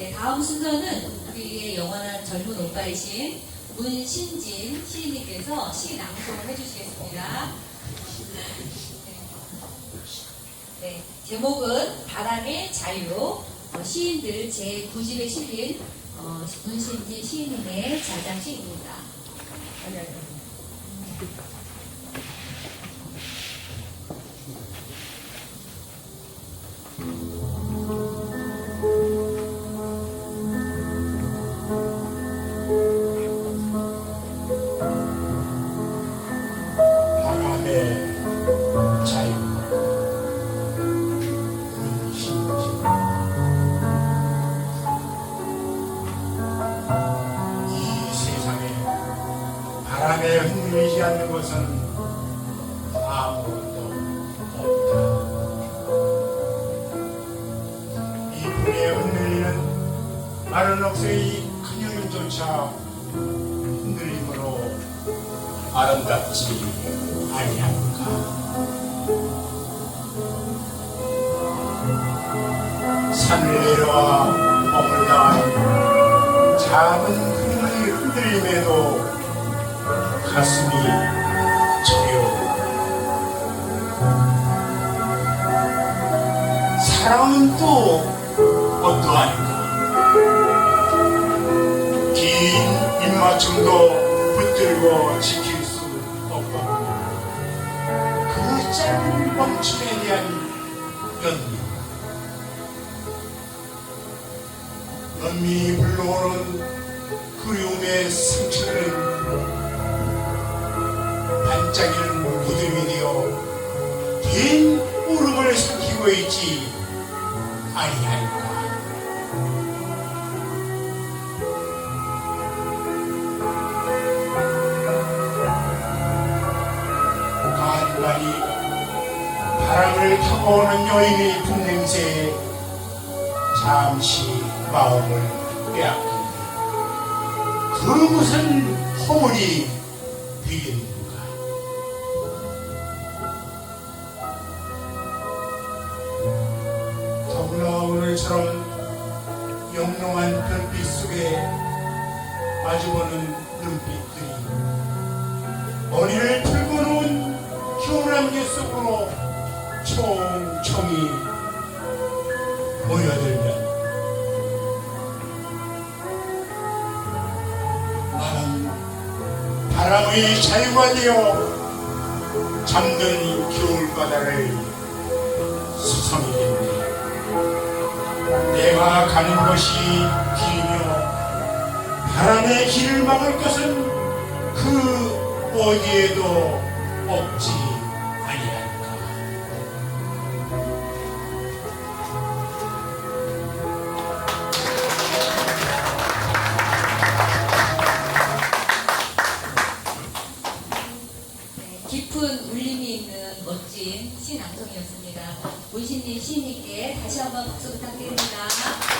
네, 다음 순서는 우리의 영원한 젊은 오빠이신 문신진 시인님께서 시 낭송을 해주시겠습니다. 네, 제목은 바람의 자유. 어, 시인들 제 9집에 실린 어, 문신진 시인님의 자장시입니다. 바람의 바람에 흔들리지 않는 것은 아무것도 없다. 이 불에 흔들리는 마른 억새의 그녀림조차 흔들림으로 아름답지 아니한가 산을 내려와 머물다. 작은 그물이 흔들림에도 가슴이 저려 사랑은 또 어떠한가 긴 입맞춤도 붙들고 지킬 수 없고 그 짧은 멈춤에 대한 연민 연민이 불러오는 그리움의 상처는 반짝이는 무덤이 되어 긴 울음을 삼키고 있지. 아니할까 간간히 바람을 타고 오는 여인의 분냄새에 잠시 마음을 빼앗긴다. 그 무슨 허물이 되겠 더구나 오늘처럼 영롱한 별빛 속에 마주보는 눈빛들이 머리를 풀고 놓은 겨울안개 속으로 총총히 모여들면 나는 바람의 자유가 되어 잠든 겨울바다를 수성이겠네 내가 가는 것이 길이며 바람의 길을 막을 것은 그 어디에도 없지 시 낭송이었습니다. 문신진 시인님께 다시 한번 박수 부탁드립니다.